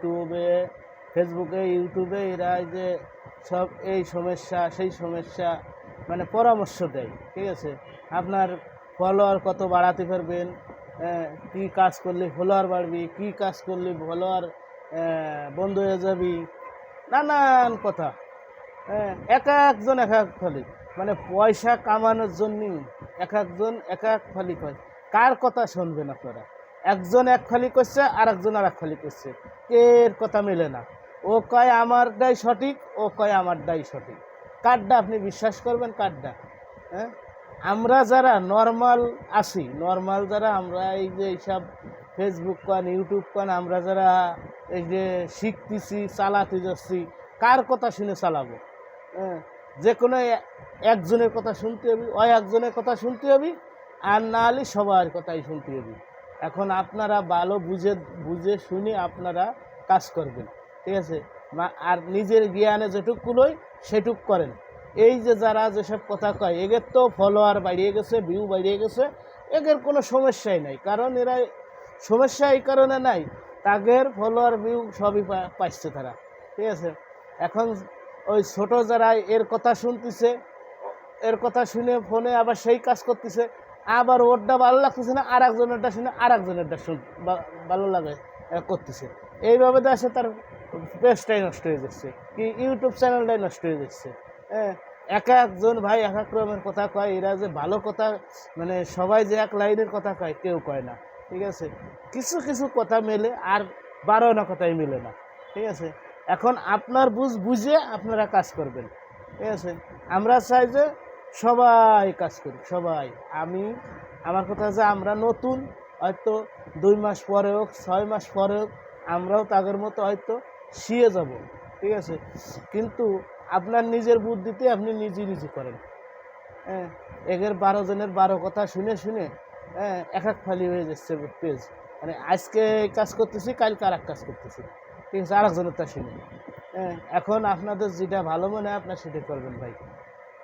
ইউটিউবে ফেসবুকে ইউটিউবে এরা যে সব এই সমস্যা সেই সমস্যা মানে পরামর্শ দেয় ঠিক আছে? আপনার ফলোয়ার কত বাড়াতে পারবেন আহ, কি কাজ করলে ফলোয়ার বাড়বি কি কাজ করলে ফলোয়ার বন্ধ হয়ে যাবি নানান কথা হ্যাঁ এক একজন এক এক ফালি মানে পয়সা কামানোর জন্যই এক একজন এক এক ফালি কয় কার কথা শুনবেন আপনারা? একজন এক খালি করছে আর একজন আর এক খালি করছে। এর কথা মেলে না। ও কয় আমারটাই সঠিক, ও কয় আমারটাই সঠিক। কারটা আপনি বিশ্বাস করবেন, কারটা? হ্যাঁ? আমরা যারা নর্মাল আছি নর্মাল যারা, আমরা এই যে এইসব ফেসবুক কান ইউটিউব কান, আমরা যারা এই যে শিখতেছি, চালাতে যাচ্ছি, কার কথা শুনে চালাবো? হ্যাঁ? যে কোনো একজনের কথা শুনতে হবে, ওই একজনের কথা শুনতে হবে, আর না হলে সবার কথাই শুনতে হবে। এখন আপনারা ভালো বুঝে বুঝে শুনে আপনারা কাজ করবেন, ঠিক আছে? আর নিজের জ্ঞানে যেটুক কুলোয় সেটুক করেন। এই যে যারা যেসব কথা কয়, এদের তো ফলোয়ার বাড়িয়ে গেছে ভিউ বাড়িয়ে গেছে, এদের কোনো সমস্যাই নাই। কারণ এরা সমস্যা এই কারণে নাই, তাদের ফলোয়ার ভিউ সবই পা- পাচ্ছে তারা, ঠিক আছে? এখন ওই ছোট যারা এর কথা শুনতেছে, এর কথা শুনে ফোনে আবার সেই কাজ করতেছে আবার ওরটা ভালো লাগতেছে না আর একজনেরটা শুনে আর একজনেরটা শুন ভালো লাগে করতেছে। এইভাবে দেশে তার পেজটাই নষ্ট হয়ে যাচ্ছে, কি ইউটিউব চ্যানেলটাই নষ্ট হয়ে যাচ্ছে। হ্যাঁ এক একজন ভাই এক এক রকমের কথা কয়, এরা যে ভালো কথা মানে সবাই যে এক লাইনের কথা কয়, কেউ কয় না, ঠিক আছে? কিছু কিছু কথা মেলে আর বারো না কথাই মেলে না, ঠিক আছে? এখন আপনার বুঝ, বুঝে আপনারা কাজ করবেন, ঠিক আছে? আমরা চাই যে সবাই কাজ করি, সবাই। আমি, আমার কথা যে আমরা নতুন, হয়তো দুই মাস পরে হোক, ছয় মাস পরে হোক, আমরাও তাদের মতো হয়তো শিয়ে যাব, ঠিক আছে? কিন্তু আপনার নিজের বুদ্ধিতে আপনি নিজে নিজে করেন। হ্যাঁ একের বারো জনের বারো কথা শুনে শুনে হ্যাঁ এক এক ফালি হয়ে যাচ্ছে পেজ। মানে আজকে কাজ করতেছি, কালকে আর এক কাজ করতেছি, ঠিক আছে? আর একজনের তা শুনে। হ্যাঁ এখন আপনাদের যেটা ভালো মনে হয়, আপনার সেটা করবেন ভাই।